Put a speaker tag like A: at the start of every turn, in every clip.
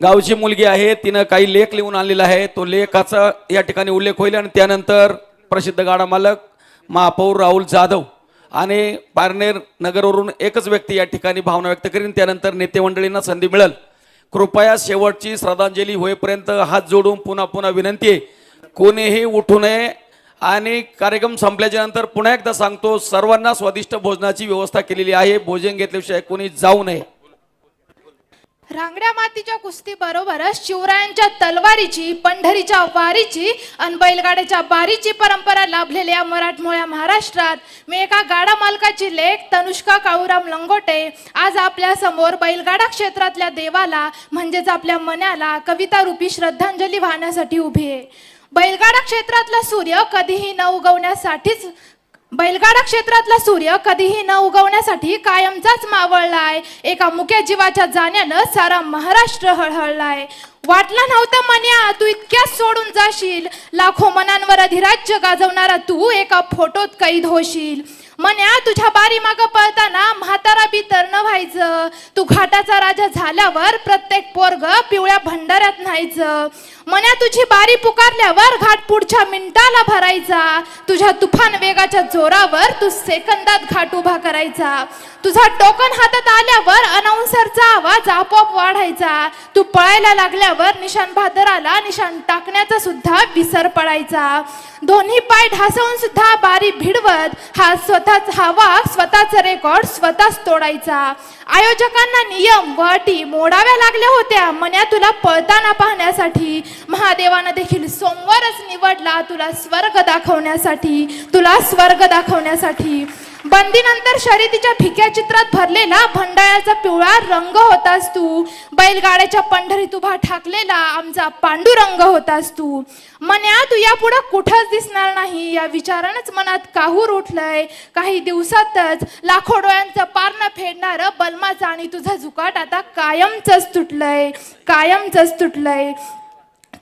A: गावची मुलगी आहे तिनं काही लेख लिहून आणलेला आहे. तो लेखाचा या ठिकाणी उल्लेख होईल आणि त्यानंतर प्रसिद्ध गाडा मालक महापौर राहुल जाधव आणि पारनेर नगरवरून एकच व्यक्ती या ठिकाणी भावना व्यक्त करीन. त्यानंतर नेते मंडळींना संधी मिळेल. कृपया शेवटची श्रद्धांजली होईपर्यंत हात जोडून पुन्हा पुन्हा विनंती आहे. कोणीही उठू नये आणि कार्यक्रम संपल्याच्या नंतर पुन्हा एकदा सांगतो सर्वांना स्वादिष्ट भोजनाची व्यवस्था केलेली आहे. भोजन घेतल्याशिवाय कोणी जाऊ नये.
B: रांगड्या मातीच्या कुस्ती बरोबरच शिवरायांच्या तलवारीची पंढरीच्या वारीची आणि बैलगाड्याच्या बारीची परंपरा लाभलेल्या मराठमोळ्या महाराष्ट्रात. मी एका गाडा मालकाची लेख तनुष्का काळूराम लंगोटे आज आपल्यासमोर बैलगाडा क्षेत्रातल्या देवाला म्हणजेच आपल्या मनाला कविता रूपी श्रद्धांजली वाहण्यासाठी उभी आहे. बैलगाडा क्षेत्रातला सूर्य कधीही न उगवण्यासाठीच बैलगाडा क्षेत्रातला सूर्य कधीही न उगवण्यासाठी कायमचाच मावळलाय. एका मुक्या जीवाच्या जाण्यानं सारा महाराष्ट्र हळहळलाय. वाटला नव्हता मन्या तू इतक्या सोडून जाशील. लाखो मनांवर अधिराज्य गाजवणारा तू एका फोटोत कैद होशील. मन्या तुझ्या बारी माग पळताना बितर न व्हायचं. तू घाटाचा राजा झाल्यावर प्रत्येक पोरग पिवळ्या भंडाऱ्यात न्हायचं. मन्या तुझी बारी पुकारल्यावर घाट पुढच्या मिनिटाला भरायचा. तुझ्या तुफान वेगाच्या जोरावर तू सेकंदात घाट उभा करायचा. तुझा टोकन हातात आल्यावर अनाउन्सरचा आवाज आपोआप वाढायचा. तू पळायला लागल्यावर निशाण भादराला निशाण टाकण्याचा सुद्धा विसर पडायचा. दोन्ही पाय ढासवून सुद्धा बारी भिडवत हा स्वतःच हवा स्वतःचा स्वतःच रेकॉर्ड स्वतःच तोड तोडायचा आयोजकांना नियम व अटी मोडाव्या लागल्या होत्या. मन्या तुला पळताना पाहण्यासाठी. महादेवानं देखील सोमवारच निवडला तुला स्वर्ग दाखवण्यासाठी. तुला स्वर्ग दाखवण्यासाठी. बंदीनंतर शर्यतीच्या फिक्या चित्रात भरलेला भंडाळ्याचा पिवळा रंग होतास तू. बैलगाड्याच्या पंढरीत उभा ठाकलेला आमचा पांडुरंग होतास तू. मन्या तू यापुढं कुठंच दिसणार नाही. या विचारानंच मनात काहूर उठलंय. काही दिवसातच लाखो डोळ्यांचं पारणं फेडणारं बलमाचं आणि तुझा झुकाट आता कायमचंच तुटलंय. कायमचंच तुटलंय.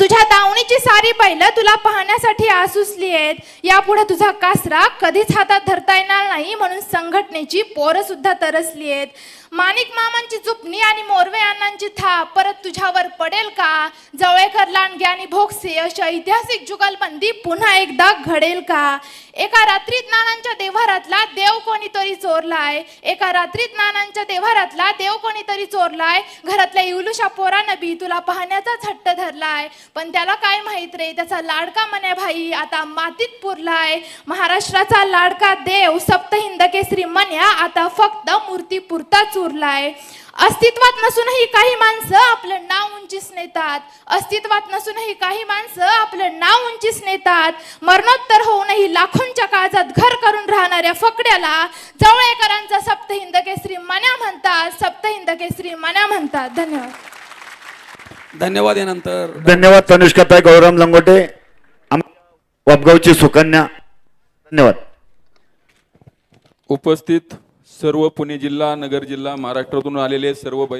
B: तुझ्या दावणीची सारी बैल तुला पाहण्यासाठी आसुसली आहेत. यापुढे तुझा कासरा कधीच हातात धरता येणार नाही म्हणून संघटनेची पोरं सुद्धा तरसली आहेत. माणिक मामांची चुपणी आणि मोरवे अण्णांची थाप परत तुझ्यावर पडेल का? जवळेकर लांडगे आणि भोगसे अशा ऐतिहासिक जुगलबंदी पुन्हा एकदा घडेल का? एका रात्रीत नानांच्या देव्हारातला देव कोणीतरी चोरलाय? एका रात्रीत नानांच्या देव्हारातला देव कोणीतरी चोरलाय? घरातल्या इवलुशा पोरानं बी तुला पाहण्याचाच हट्ट धरलाय. पण त्याला काय माहीत रे? त्याचा लाडका मने भाई आता मातीत पुरलाय. महाराष्ट्राचा लाडका देव सप्तहिंद केसरी मन्या आता फक्त मूर्ती पुरताच उरलाय अस्तित्वात नसूनही काही माणसं आपलं नाव उंचीस नेतात. अस्तित्वात नसूनही काही माणसं आपलं नाव उंचीस नेतात. मरणोत्तर होऊनही लाखोंच्या काळजात घर करून राहणाऱ्या फकड्याला जवळेकरांचा सप्तहिंद केसरी मन्या म्हणतात. सप्तहिंद केसरी मन्या म्हणतात. धन्यवाद.
A: धन्यवाद यानंतर.
C: धन्यवाद तनुष्काताई गौरव लंगोटे वापगावची सुकन्या. धन्यवाद.
D: उपस्थित सर्व पुणे जिल्हा नगर जिल्हा महाराष्ट्रातून आलेले सर्व बै-